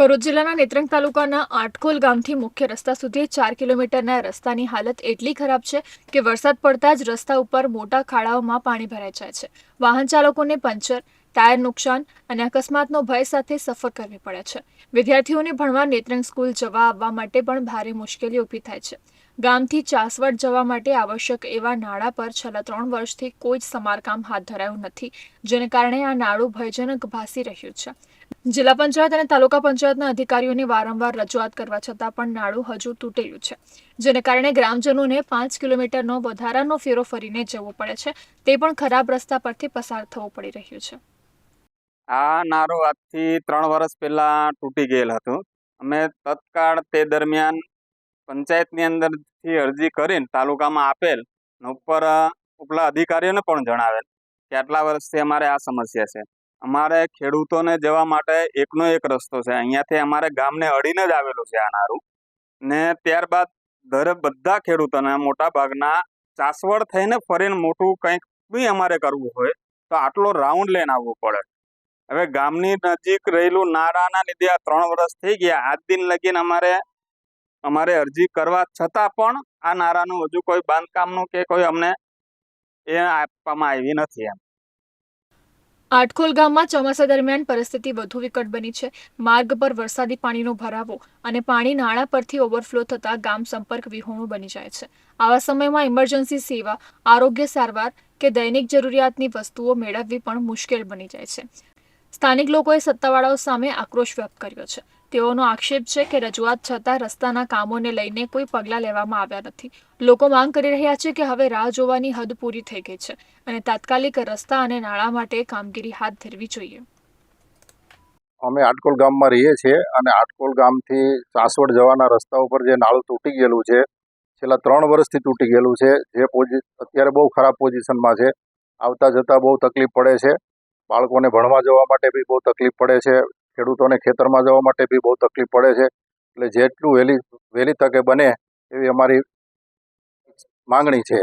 ભરૂચ જિલ્લાના નેત્રંગ તાલુકાના આટકોલ ગામથી મુખ્ય રસ્તા સુધી ચાર કિલોમીટરના રસ્તાની હાલત એટલી ખરાબ છે કે વરસાદ પડતા જ રસ્તા ઉપર મોટા ખાડાઓમાં પાણી ભરાઈ જાય છે. વાહન ચાલકોને પંચર, ટાયર નુકસાન અને અકસ્માતનો ભય સાથે સફર કરવી પડે છે. વિદ્યાર્થીઓને ભણવા નેત્રંગ સ્કૂલ જવા આવવા માટે પણ ભારે મુશ્કેલી ઊભી થાય છે. ગામથી ચાસવડ જવા માટે આવશ્યક એવા નાળા પર છેલ્લા ત્રણ વર્ષથી કોઈ જ સમારકામ હાથ ધરાયું નથી, જેને કારણે આ નાળું ભયજનક ભાસી રહ્યું છે. જિલ્લા પંચાયત અને તાલુકા પંચાયતના અધિકારીઓની વારંવાર રજૂઆત કરવા છતાં પણ નાળું હજુ તૂટેલું છે. જેને કારણે ગ્રામજનોને પાંચ કિલોમીટરનો વધારાનો ફેરો ફરીને જવું પડે છે. તે પણ ખરાબ રસ્તા પરથી પસાર થવું પડી રહ્યું છે. આ નારો આજથી ત્રણ વર્ષ પહેલા તૂટી ગયેલ હતું. અમે તત્કાળ તે દરમિયાન પંચાયતની અંદરથી અરજી કરીને તાલુકામાં આપેલ ઉપર ઉપલા અધિકારીઓને પણ જણાવેલ કે આટલા વર્ષથી અમારે આ સમસ્યા છે. અમારે ખેડૂતોને જવા માટે એકનો એક રસ્તો છે. અહીંયાથી અમારે ગામને અડીને જ આવેલું છે આ નારું. ને ત્યારબાદ દરે બધા ખેડૂતોને મોટા ભાગના ચાસવડ થઈને ફરીને મોટું કંઈક બી અમારે કરવું હોય તો આટલો રાઉન્ડ લઈને આવવું પડે. હવે ગામની નજીક રહેલું નારાના લીધે આ ત્રણ વર્ષ થઈ ગયા. આજ દિન લગીને અમારે અમારે અરજી કરવા છતાં પણ આ નારાનું હજુ કોઈ બાંધકામનું કે કોઈ અમને એ આપવામાં આવી નથી એમ. આટખોલ ગામમાં ચોમાસા દરમિયાન પરિસ્થિતિ વધુ વિકટ બની છે. માર્ગ પર વરસાદી પાણીનો ભરાવો અને પાણી નાળા પરથી ઓવરફ્લો થતા ગામ સંપર્ક વિહોણું બની જાય છે. આવા સમયમાં ઇમરજન્સી સેવા, આરોગ્ય સારવાર કે દૈનિક જરૂરિયાતની વસ્તુઓ મેળવવી પણ મુશ્કેલ બની જાય છે. સ્થાનિક લોકોએ સત્તાવાળાઓ સામે આક્રોશ વ્યક્ત કર્યો છે. તેઓનો આક્ષેપ છે કે રજૂઆત છતાં રસ્તાના કામોને લઈને કોઈ પગલાં લેવામાં આવ્યા નથી. લોકો માંગ કરી રહ્યા છે કે હવે રાહ જોવાની હદ પૂરી થઈ ગઈ છે અને તાત્કાલિક રસ્તા અને નાળા માટે કામગીરી હાથ ધરવી જોઈએ. અમે આટકોલ ગામમાં રહીએ છીએ અને આટકોલ ગામથી સાસવડ જવાના રસ્તા ઉપર જે નાળું તૂટી ગયેલું છે, છેલ્લા ત્રણ વર્ષથી તૂટી ગયેલું છે, જે પોઝિ, અત્યારે બહુ ખરાબ પોઝિશનમાં છે. આવતા જતાં બહુ તકલીફ પડે છે. બાળકોને ભણવા જવા માટે બી બહુ તકલીફ પડે છે. ખેડૂતોને ખેતરમાં જવા માટે બી બહુ તકલીફ પડે છે. એટલે જેટલું વહેલી વહેલી તકે બને એવી અમારી માંગણી છે